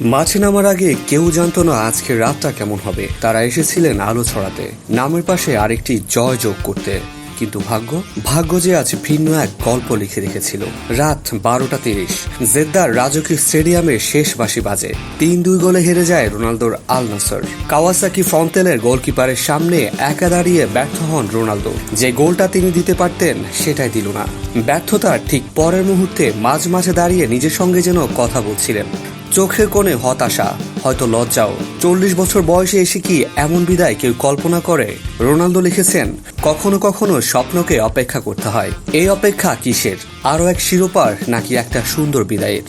মাঠে নামার আগে কেউ জানতো না আজকের রাতটা কেমন হবে। তারা এসেছিলেন আলো ছড়াতে। নামের পাশে আরেকটি জয় যোগ করতে। কিন্তু ভাগ্য? ভাগ্য যে আজ ভিন্ন এক গল্প লিখে রেখেছিল। রাত বারোটা তিরিশ। জেদ্দার রাজকীয় স্টেডিয়ামে শেষ বাসি বাজে। তিন দুই গোলে হেরে যায় রোনালদোর আল নাসর। কাওয়াসাকি ফন্তেলের গোলকিপারের সামনে একা দাঁড়িয়ে ব্যর্থ হন রোনালদো। যে গোলটা তিনি দিতে পারতেন, সেটাই দিল না। ব্যর্থতার ঠিক পরের মুহূর্তে মাঝ মাঝে দাঁড়িয়ে নিজের সঙ্গে যেন কথা বলছিলেন। চোখের কোণে হতাশা, হয়তো লজ্জাও। চল্লিশ বছর বয়সে এসে কি এমন বিদায় কেউ কল্পনা করে? রোনালদো লিখেছেন, কখনো কখনো স্বপ্নকে অপেক্ষা করতে হয়। এই অপেক্ষা কিসের? আরও এক শিরোপার নাকি একটা সুন্দর বিদায়ের?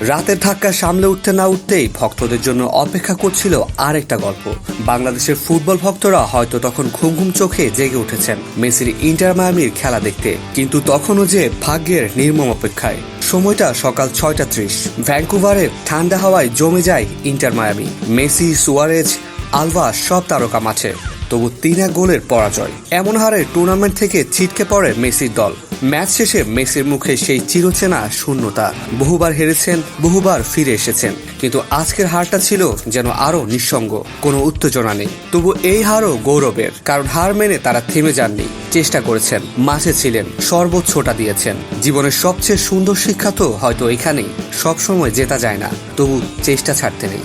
রাতের ধাক্কা সামলে উঠতে না উঠতেই ভক্তদের জন্য অপেক্ষা করছিল আরেকটা গল্প। বাংলাদেশের ফুটবল ভক্তরা হয়তো তখন ঘুম ঘুম চোখে জেগে উঠেছেন মেসির ইন্টার মায়ামির খেলা দেখতে, কিন্তু তখনও যে ভাগ্যের নির্মম অপেক্ষায়। সময়টা সকাল ছয়টা ত্রিশ। ভ্যাঙ্কুভারের ঠান্ডা হাওয়ায় জমে যায় Inter Miami. Messi, Suarez, Alba সব তারকা মাঠে। তবু তিন এক গোলের পরাজয়। এমন হারে টুর্নামেন্ট থেকে ছিটকে পড়ে মেসির দল। ম্যাচ শেষে মেসির মুখে সেই চিরচেনা শূন্যতা। বহুবার হেরেছেন, বহুবার ফিরে এসেছেন। কিন্তু আজকের হারটা ছিল যেন আরও নিঃসঙ্গ, কোনো উত্তেজনা নেই। তবু এই হারও গৌরবের, কারণ হার মেনে তারা থেমে যাননি। চেষ্টা করেছেন, মাঠে ছিলেন, সর্বোচ্চটা দিয়েছেন। জীবনের সবচেয়ে সুন্দর শিক্ষা তো হয়তো এখানেই, সবসময় জেতা যায় না। তবু চেষ্টা ছাড়তে নেই।